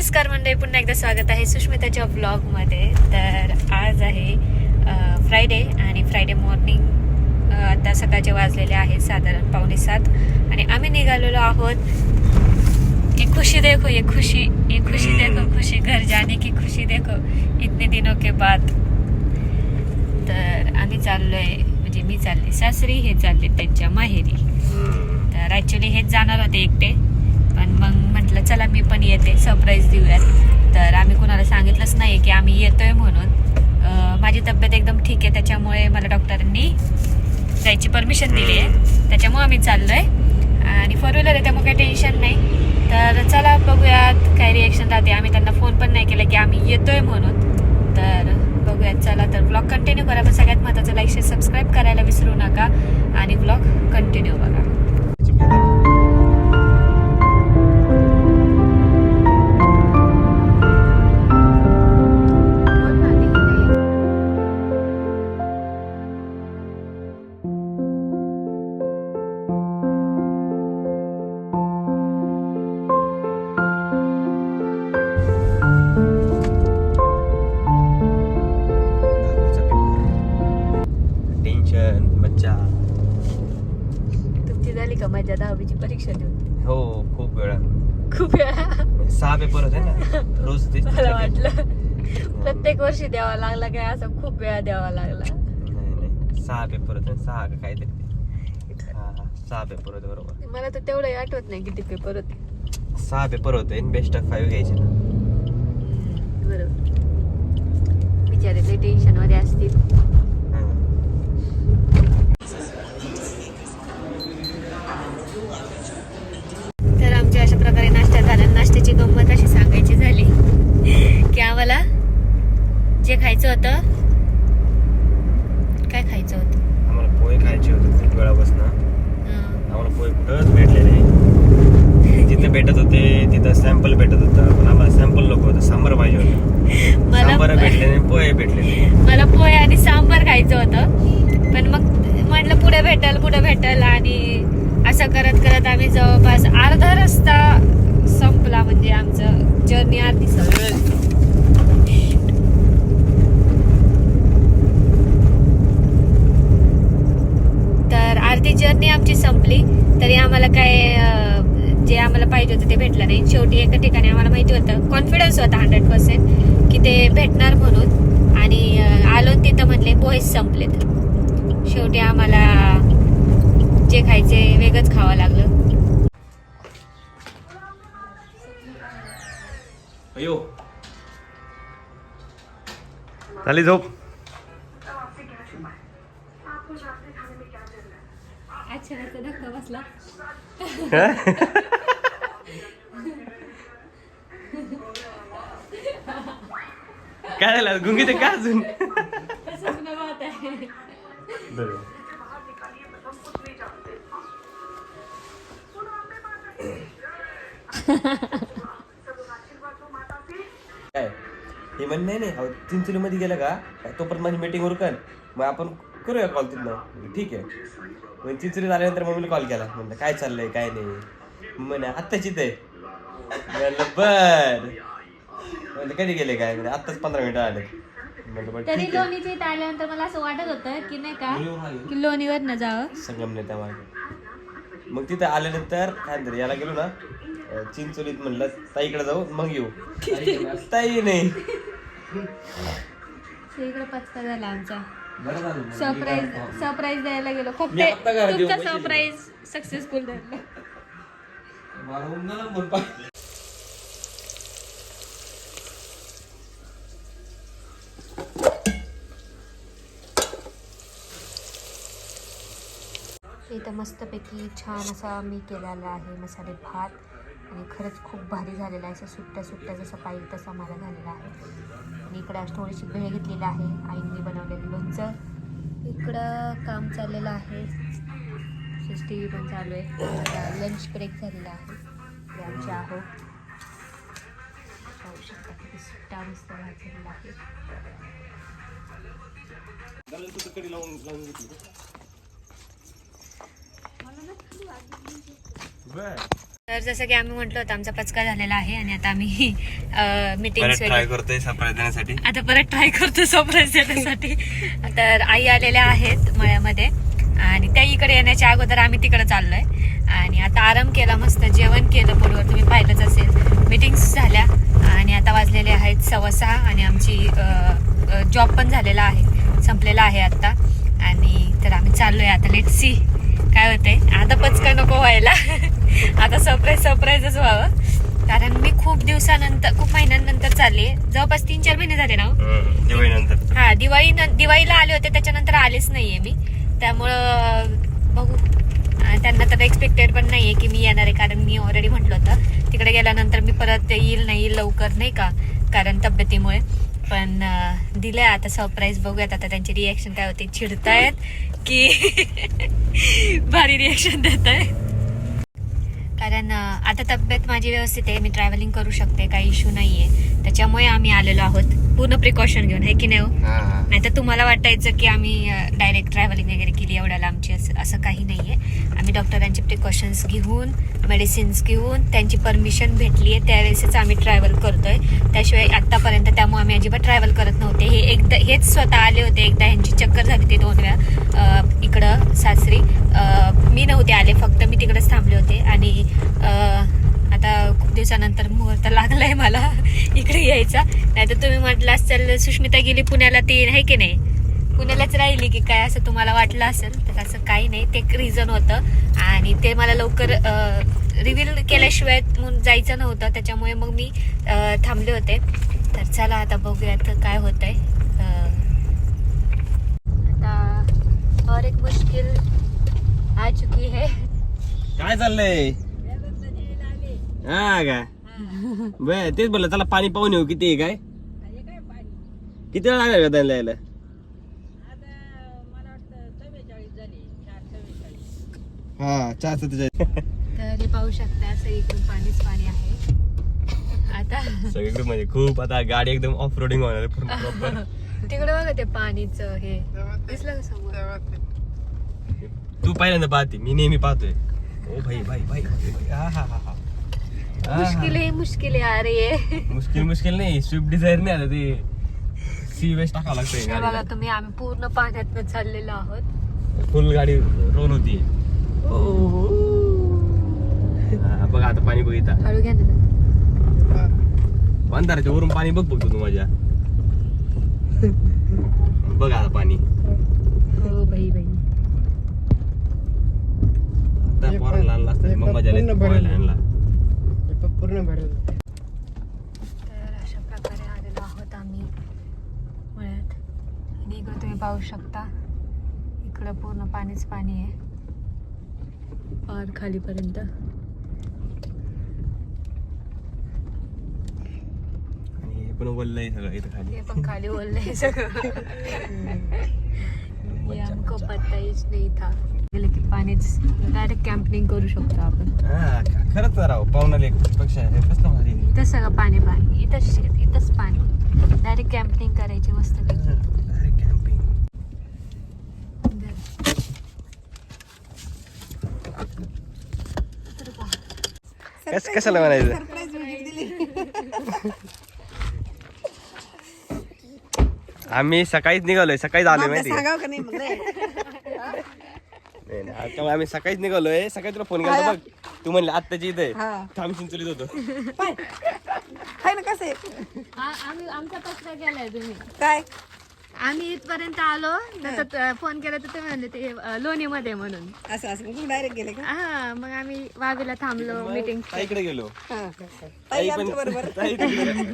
नमस्कार मंडळी पुन्हा एकदा स्वागत आहे सुष्मिताच्या ब्लॉगमध्ये तर आज आहे फ्रायडे आणि फ्रायडे मॉर्निंग आता सकाळचे वाजलेले आहेत साधारण पावणे सात. आणि आम्ही निघालेलो आहोत ये खुशी देखो ये खुशी ये खुशी देखो खुशी घर जाने की खुशी देखो इतने दिनों के बाद. तर आम्ही चाललोय म्हणजे मी चालले सासरी हे चालले त्यांच्या माहेरी. तर ॲक्च्युली हेच जाणार होते एकटे. पण मग म्हटलं चला मी पण येते. सरप्राईज देऊयात. तर आम्ही कोणाला सांगितलंच नाही की आम्ही येतोय म्हणून. माझी तब्येत एकदम ठीक आहे त्याच्यामुळे मला डॉक्टरांनी जायची परमिशन दिली आहे. त्याच्यामुळे आम्ही चाललोय. आणि फोर व्हीलर आहे त्यामुळे काही टेन्शन नाही. तर चला बघूयात काय रिएक्शन राहते. आम्ही त्यांना फोन पण नाही केला की आम्ही येतोय म्हणून. तर बघूयात चला तर ब्लॉग कंटिन्यू करा. पण सगळ्यात महत्त्वाचं लाईक शेअर सबस्क्राईब करायला विसरू नका. आणि ब्लॉग कंटिन्यू बघा. माझ्या दहावीची परीक्षा देऊन. हो खूप वेळा. खूप वेळा. सहा पेपर होते ना रोज तेच मला. वाटलं. प्रत्येक वर्षी द्यावा लागला काय असं खूप वेळा द्यावा लागला. नाही नाही. सहा पेपर होते सहा का काहीतरी. ते. हा हा. सहा पेपर होते बरोबर. मला तर तेवढं आठवत नाही किती पेपर होते. सहा पेपर होते बेस्ट ऑफ फाईव्ह घ्यायचे ना. बरोबर. बिचारे ते टेन्शनमध्ये असतील हा. तर आमच्या अशा प्रकारे नाश्ता झाला. नाश्त्याची गंमत अशी सांगायची झाली की आम्हाला जे खायचं होतं काय खायचं होतं? आम्हाला पोहे खायचे होते खूप वेळापासून. आम्हाला पोहे कुठंच भेटले नाही. जिथे भेटत होते तिथं सॅम्पल भेटत होतं. पण आम्हाला सॅम्पल नको होतं सांबार पाहिजे होतं. सांबार भेटले नाही पोहे भेटले नाही. मला पोहे आणि सांबार खायचं होतं. पण मग म्हटलं पुढे भेटल पुढे भेटल आणि असं करत करत आम्ही जवळपास अर्धा रस्ता संपला म्हणजे आमचं जर्नी अर्धी संपली. तर अर्धी जर्नी आमची संपली. तरी आम्हाला काय जे आम्हाला पाहिजे होतं ते भेटलं नाही. शेवटी एका ठिकाणी आम्हाला माहिती होतं कॉन्फिडन्स होता हंड्रेड पर्सेंट की ते भेटणार म्हणून. आणि आलो तिथं म्हणले पोहेच संपलेत. शेवटी आम्हाला जे खायचे वेगळंच खावं लागलं. अयो. झाली झोप. धक्का बसला. काय? झालं? गुंगी ते का अजून? काय? हे म्हण नाही नाही चिंचोली मध्ये गेलं का? तोपर्यंत माझी मीटिंग उरकन मग आपण करूया कॉल तिथनं. ठीक आहे. मग चिंचोलीत आल्यानंतर मम्मीला कॉल केला. म्हणलं काय चाललंय काय नाही? म्हणे आत्ताच ते म्हणलं बर. म्हणलं कधी गेले काय? म्हणजे आत्ताच पंधरा मिनिटं आले म्हणलं बरं तरी ठीक आहे. लोणीच्या इथं आल्यानंतर मला असं वाटत होतं की नाही का. की लोणीवर न जावं. संगमने त्या मागे. मग तिथं आल्यानंतर काय म्हणतात याला गेलो ना चिंचोलीत म्हणलं ताईकडे जाऊ मग येऊ. ताई नाही. इकडे पचका झाला आमचा. बरं झालं मग. सरप्राईज सरप्राईज द्यायला गेलो. खूप मी आत्ता घरात येऊन तुमचा बसलेलो. सरप्राईज सक्सेसफुल झाला मला उन्हाळा म्हणून पाहिजे. इथं मस्तपैकी छान असा मी केलेला आहे मसाले भात. आणि खरंच खूप भारी झालेला आहे. असं सुट्ट्या सुट्ट्या जसं पाहिजे तसा मला झालेला आहे. आणि इकडं आज थोडीशी भेळ घेतलेली आहे. आईंनी बनवलेलं लोणचं. इकडं काम चाललेलं आहे. टी व्ही पण चालू आहे. लंच ब्रेक झालेला आहे. इकडे आमचे आहो पाहू शकता किती सुट्टा मस्त भात झालेला आहे घालून तू कडी लावून लावून घेतली मला ना बर तर जसं की आम्ही म्हटलं होतं आमचा पचका झालेला आहे आणि आता आम्ही मीटिंग ट्राय करतोय सरप्राईज देण्यासाठी. आता परत ट्राय करतो सरप्राईज देण्यासाठी. तर आई आलेल्या आहेत मळ्यामध्ये आणि त्या इकडे येण्याच्या अगोदर आम्ही तिकडे चाललोय. आणि आता आराम केला मस्त जेवण केलं पोटवर तुम्ही पाहिलंच असेल. मिटिंग्स झाल्या आणि आता वाजलेले आहेत सव्वा सहा आणि आमची जॉब पण झालेला आहे संपलेला आहे आता आणि तर आम्ही चाललोय आता लेट सी काय होतंय आता पचका नको व्हायला. आता सरप्राईज सरप्राईजच व्हावं. कारण मी खूप दिवसानंतर खूप महिन्यांनंतर चालले जवळपास तीन चार महिने झाले ना हो. दिवाळीनंतर. हा दिवाळी दिवाळीला आले होते त्याच्यानंतर आलेच नाहीये मी. त्यामुळं बघू. त्यांना तर एक्सपेक्टेड पण नाहीये की मी येणार आहे कारण मी ऑलरेडी म्हटलं होतं. तिकडे गेल्यानंतर मी परत येईल नाही येईल लवकर नाही का? कारण तब्येतीमुळे. पण दिलं दिलंय. आता सरप्राईज बघूयात. आता त्यांची रिएक्शन काय होते. चिडतायत की भारी रिएक्शन देत आहे कारण आता तब्येत माझी व्यवस्थित आहे. मी ट्रॅव्हलिंग करू शकते. काही इश्यू नाहीये. त्याच्यामुळे आम्ही आलेलो आहोत. पूर्ण प्रिकॉशन घेऊन हे की नाही हो? नाही तर तुम्हाला वाटायचं की आम्ही डायरेक्ट ट्रॅव्हलिंग वगैरे केली एवढ्या लांबची असं असं काही नाहीये. आम्ही डॉक्टरांचे प्रिकॉशन्स घेऊन मेडिसिन्स घेऊन त्यांची परमिशन भेटली आहे त्यावेळेसच आम्ही ट्रॅव्हल करतोय. त्याशिवाय आतापर्यंत त्यामुळे आम्ही अजिबात ट्रॅव्हल करत नव्हते. हे एकदा हेच स्वतः आले होते एकदा ह्यांची चक्कर झाली होती दोन वेळा. इकडं सासरी. मी नव्हते आले फक्त मी तिकडेच थांबले होते. आणि आता खूप दिवसानंतर मुहूर्त लागलाय मला इकडे यायचा. नाही तर तुम्ही म्हटलं असेल सुष्मिता गेली पुण्याला ती आहे की नाही? पुण्यालाच राहिली की काय असं तुम्हाला वाटलं असेल तर असं काही नाही. ते एक रिझन होतं. आणि ते मला लवकर रिव्हील केल्याशिवाय जायचं नव्हतं. त्याच्यामुळे मग मी थांबले होते. तर चला आता बघूयात काय होतंय. आहे आता और एक मुश्किल आ चुकी है. काय चाललंय? हा का? बर तेच बोललं चला पाणी पाहून येऊ किती आहे काय? किती वेळ लागणार का त्यांना यायला हा चार सत्तेचाळीस. तर हे पाहू शकता सगळीकडून पाणीच पाणी आहे. आता सगळीकडे म्हणजे खूप आता गाडी एकदम ऑफ रोडिंग होणार आहे पूर्ण तिकडे बघा ते पाणीचं हे. दिसलं का समोर? तू पहिल्यांदा पाहते मी नेहमी पाहतोय. ओ भाई भाई भाई भाई. हा, हा, हा, हा. हा, हा. मुश्किल आहे मुश्किल आहे अरे. मुश्किल मुश्किल नाही. स्विफ्ट डिझायर नाही आलं ते. सी वेस्ट टाकावं लागतंय हे बघा गाडीला. तुम्ही आम्ही पूर्ण पाण्यात चाललेलो आहोत. फुल गाडी रोल होती बघा आता पाणी बघ इथं हळू घ्या ना. अंधाराच्या वरून पाणी बघ बघतो तू माझ्या. बघ आता पाणी. हो बाई बाई. आता पोराला आणला असता मग मजा आली असती पोहायला आणला. पूर्ण भरेल तर अशा प्रकारे आलेलो आहोत आम्ही. मळ्यात आणि इकडं तुम्ही पाहू शकता. इकडं पूर्ण पाणीच पाणी आहे. पार खालीपर्यंत. आणि हे पण वल्लय सगळं इथं खाली. ते पण खाली ओललंय सगळं. ये हमको पता हीच नाही था गेलं की पाणीच डायरेक्ट कॅम्पिंग करू शकतो आपण. हा, खरंच राव पाहुणा एक पेक्षा हे कसलं भारी. इथं सगळं पाणी पाणी इथंच शेत इथंच पाणी. डायरेक्ट कॅम्पिंग करायची मस्त. कस कशाला म्हणायचं? आम्ही सकाळीच निघालोय सकाळीच आलोय माहिती आता आम्ही सकाळीच निघालोय. सकाळी तुला फोन केला बघ तू म्हणले आत्ताची इथे हा. थांब चिंचोलीत होतो. पाय. हाय ना कसं? आम्ही आमचा पत्ता केलाय तुम्ही. काय? आम्ही इथपर्यंत आलो नंतर फोन केला तर ते म्हणले ते लोणी मध्ये म्हणून. असं असं. मग डायरेक्ट गेले का? हा मग आम्ही वावीला थांबलो मीटिंग ताईकडे गेलो. हा. ताई आमच्या बरोबर. ताई तिकडे.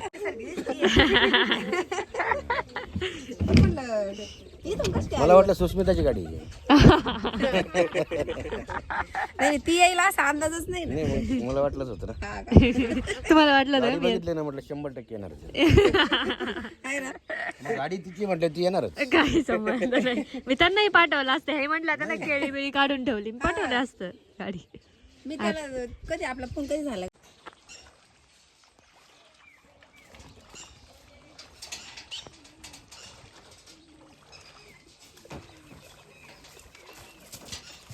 मला वाटलं सुस्मिताची गाडी? नाही ती येईल असा अंदाजच नाही ना. नाही मला वाटलंच होतं ना. हा का? तुम्हाला वाटलं गाडी बघितली ना म्हटलं शंभर टक्के येणार आहे. ना? गाडी तिची म्हटलं ती येणारच. काही संबंध नाही. मी त्यांनाही पाठवलं असतं. हे म्हटलं त्यांना केळी बिळी काढून ठेवली. मी पाठवलं असतं गाडी. मी त्याला कधी आपला फोन कधी झाला?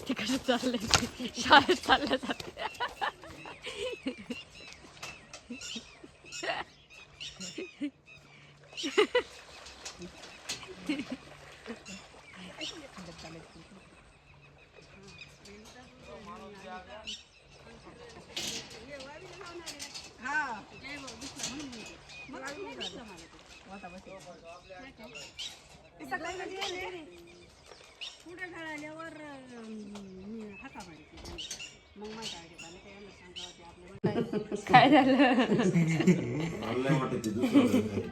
ते कसं चाललंय शाळेत चालल्या जाते काय झालं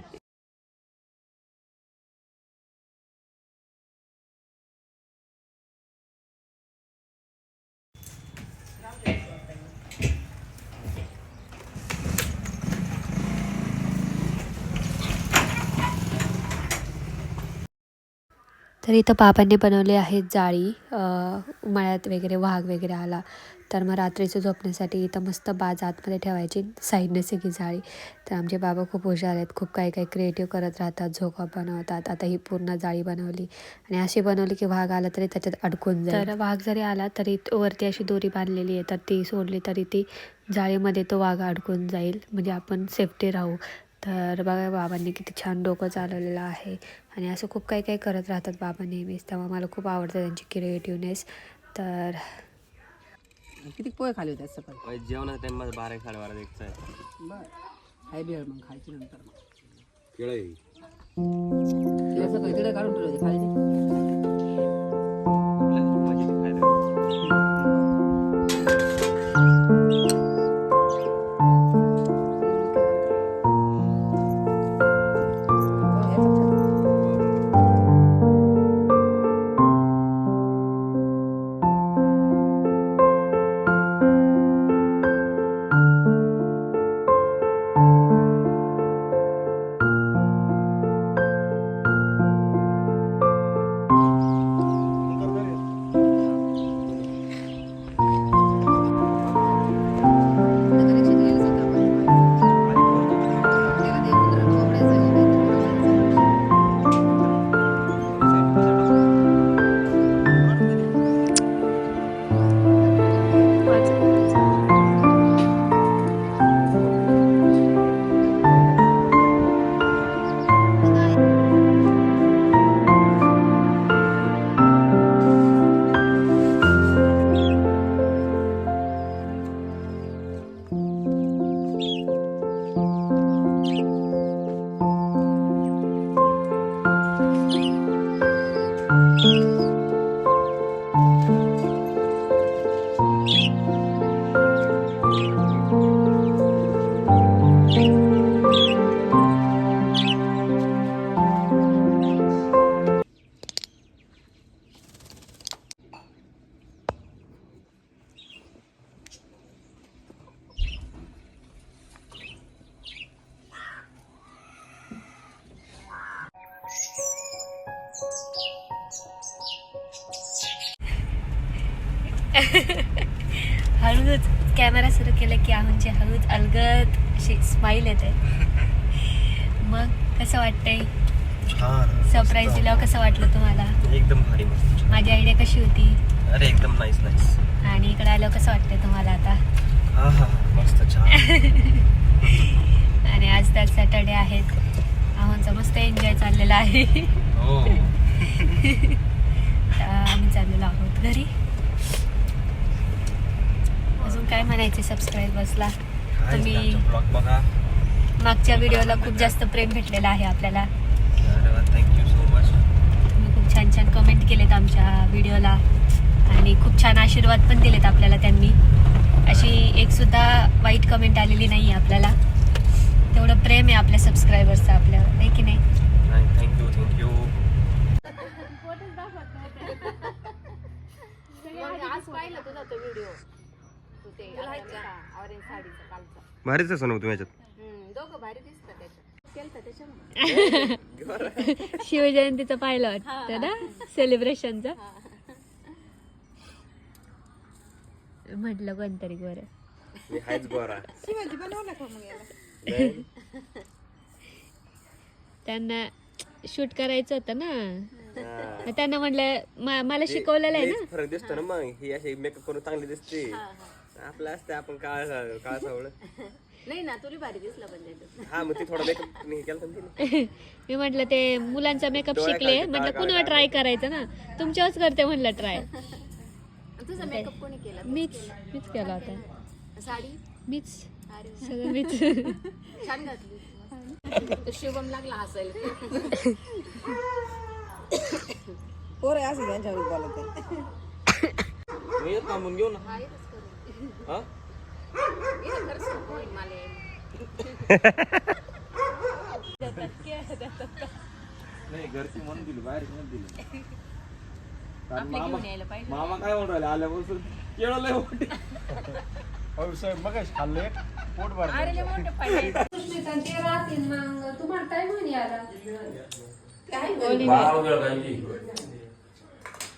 तर इथं बाबांनी बनवले आहेत जाळी अं, उन्हाळ्यात वगैरे वाघ वगैरे आला. तर मग रात्रीचं झोपण्यासाठी इथं मस्त बाज आतमध्ये ठेवायची साईडने सगळी जाळी. तर आमचे बाबा खूप हुशार आहेत खूप काही काही क्रिएटिव्ह करत राहतात झोका बनवतात. आता ही पूर्ण जाळी बनवली आणि अशी बनवली की वाघ आला तरी त्याच्यात अडकून जाईल. तर वाघ जरी आला तरी वरती अशी दोरी बांधलेली आहे तर ती सोडली तरी ती जाळीमध्ये तो वाघ अडकून जाईल. म्हणजे आपण सेफ्टी राहू. तर बघा बाबांनी किती छान डोकं चालवलेलं आहे आणि असं खूप काही काही करत राहतात बाबा नेहमीच. तेव्हा मला खूप आवडतं त्यांची क्रिएटिव्हनेस तर किती पोहे खाली होते सकाळी? जेवणाचा टाइम माझा बारा एक साडेबारा एकचा आहे. बर. काय भेळ मग खायची नंतर मग. केळं सकाळी तिला काढून ठेवलं होते हळूच कॅमेरा सुरू केला की आमची हळूच अलगद अशी स्माईल येते. मग कसं वाटतंय? सरप्राईज दिल्यावर कसं वाटलं तुम्हाला? एकदम भारी माझी आयडिया कशी होती? अरे एकदम नाईस नाईस आणि इकडे आल्यावर कसं वाटतंय तुम्हाला आता? मस्त छान. आणि आज तर सॅटर्डे आहेत. आम्हाला मस्त एन्जॉय चाललेला आहे. हो. आम्ही चाललेलो आहोत घरी. काय म्हणायचे सबस्क्रायबर्सला तुम्ही ब्लॉग बघा. मागच्या व्हिडिओला खूप जास्त प्रेम भेटलेलं आहे आपल्याला. अरे वा थँक्यू सो मच तुम्ही खूप छान छान कमेंट केलेत आमच्या व्हिडिओला आणि खूप छान आशीर्वाद पण दिलेत आपल्याला त्यांनी. अशी एक सुद्धा वाईट कमेंट आलेली नाही आहे आपल्याला. तेवढं प्रेम आहे आपल्या सबस्क्रायबर्सचं आपल्यावर आहे की नाही? नाही थँक्यू थँक्यू आज पाहिलं तुझा तो व्हिडिओ तू ऑरेंज साडीचा कालचा. भारीच असं नव्हतं याच्यात. दोघं भारी दिसतात त्याच्यात. केलं त्याच्यामुळे. शिवजयंतीचं पाहिलं वाटतं ना? सेलिब्रेशनचं म्हटलं कोणतरी बरं. मी हायच गोरा. शिवाजी बनवला का मग याला. त्यांना शूट करायचं होतं ना? मग त्यांना म्हटलं म- मला शिकवलेलं आहे ना? फरक दिसतो ना मग. ही अशी मेकअप करून चांगली दिसते. आपलं असतं आपण काळ काळ सावळ. नाही ना तुला भारी दिसला पण त्याच्यात हा मग ती थोडा मेकअप नाही केला पण तिने मी म्हटलं ते मुलांचा मेकअप डोळ्या शिकले म्हटलं काळा पुन्हा ट्राय करायचं ना? तुमच्यावरच करते म्हटलं ट्राय तुझा मेकअप कोणी केला? मीच मीच केला होता. साडी? मीच. अरे वा. सगळं मीच. छान घातली. तो शुभम लागला हसायला पोरं असं त्यांच्यावर बोलत आहे मी येत थांबून घेऊ ना. नाही घरची म्हणून दिली बाहेर म्हणून दिली. यायला पाहिजे. मामा काय म्हणून राहिले? आल्यापासून केळं लय मोठी. मग खाल्लं एक पोट भर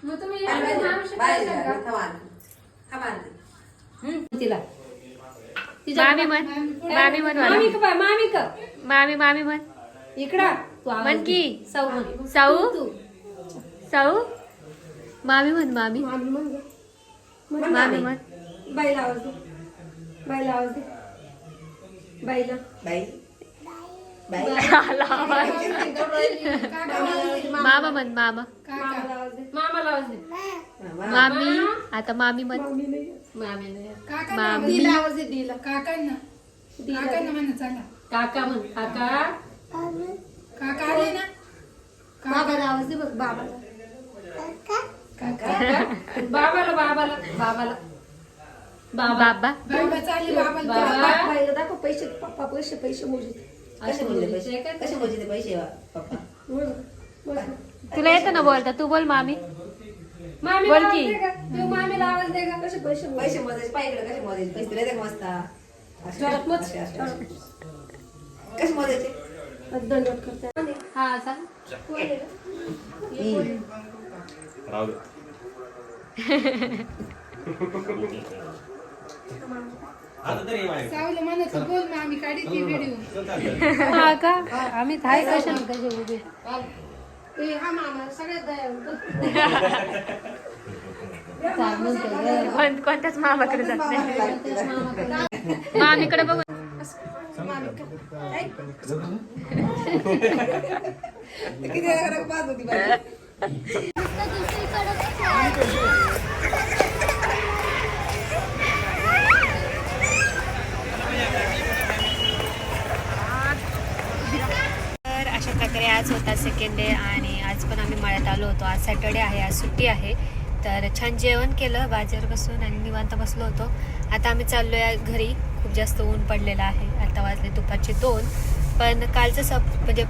मग काय तुम्ही? तिला. मामी म्हण. मामी म्हण मला. मामी का मामी का. मामी मामी म्हण. इकडं तू आवाज म्हण दे. की साऊ म्हण. साऊ? तू साऊ? मामी म्हण मामी. मामी म्हण गं. मामी म्हण. बाईला आवाज दे. बाईला आवाज दे. बाईला. बाई. आला आवाज. मामा म्हण मामा. मामाला आवाज दे. मामाला आवाज दे. मामी आता मामी म्हण. मामी नाही. मामी. दिला आवाज दे दिला. काकांना. काकांना म्हण चला. काका म्हण काका? काका आले ना? बाबाला आवाज दे बघ बाबाला. काका? बाबाला बाबाला बाबाला. बाबा. बाबा. बाबा चालले बाबाला बाबा. बाईला दाखव पैसे पप्पा पैसे पैसे बोलले पैसे कसे बोलले ते पैसे? पप्पा? तुला येतं ना बोलता? तू बोल मामी. मामी बोल आवाज. दे का? तू मामीला आवाज दे का कसे पैसे? पैसे मोजायचे पाहिजे कसे मोजायचे पैसे दिले ते मोजता असे- जोरात मोज. असे- असे- असे. कसे मोजायचे दंडवत करते हा सांग राहू दे आता तरी माहिती. सावलं म्हणत बोल मामी काढी ती व्हिडिओ चल. हा का आम्ही थाय कशाने कसे उभे ए, हा मामा सगळ्यात दया कोण- कोणत्याच मामाकडे जात नाही. मामीकडे बघून किती पाहत होती बाई तर अशा प्रकारे आज होता सेकंड डे आणि आज पण आम्ही मळ्यात आलो होतो. आज सॅटर्डे आहे आज सुट्टी आहे. तर छान जेवण केलं बाजार बसून आणि निवांत बसलो होतो. आता आम्ही चाललो आहे घरी. खूप जास्त ऊन पडलेलं आहे. आता वाजले दुपारचे दोन. पण कालचं सप म्हणजे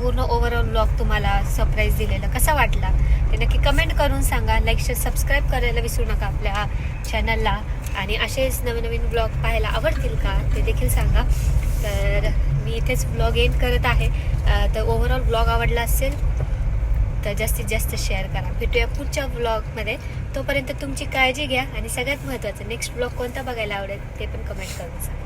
पूर्ण ओव्हरऑल ब्लॉग तुम्हाला सरप्राईज दिलेलं. कसा वाटला? ते नक्की कमेंट करून सांगा. लाईक शेअर सबस्क्राईब करायला विसरू नका आपल्या चॅनलला आणि असेच नवीन नवीन ब्लॉग पाहायला आवडतील का? ते देखील सांगा. तर मी इथेच ब्लॉग एंड करत आहे. तर ओव्हरऑल ब्लॉग आवडला असेल तर जास्तीत जास्त शेअर करा. भेटूया पुढच्या ब्लॉगमध्ये तोपर्यंत तुमची काळजी घ्या आणि सगळ्यात महत्त्वाचं नेक्स्ट ब्लॉग कोणता बघायला आवडेल ते पण कमेंट करून सांगा.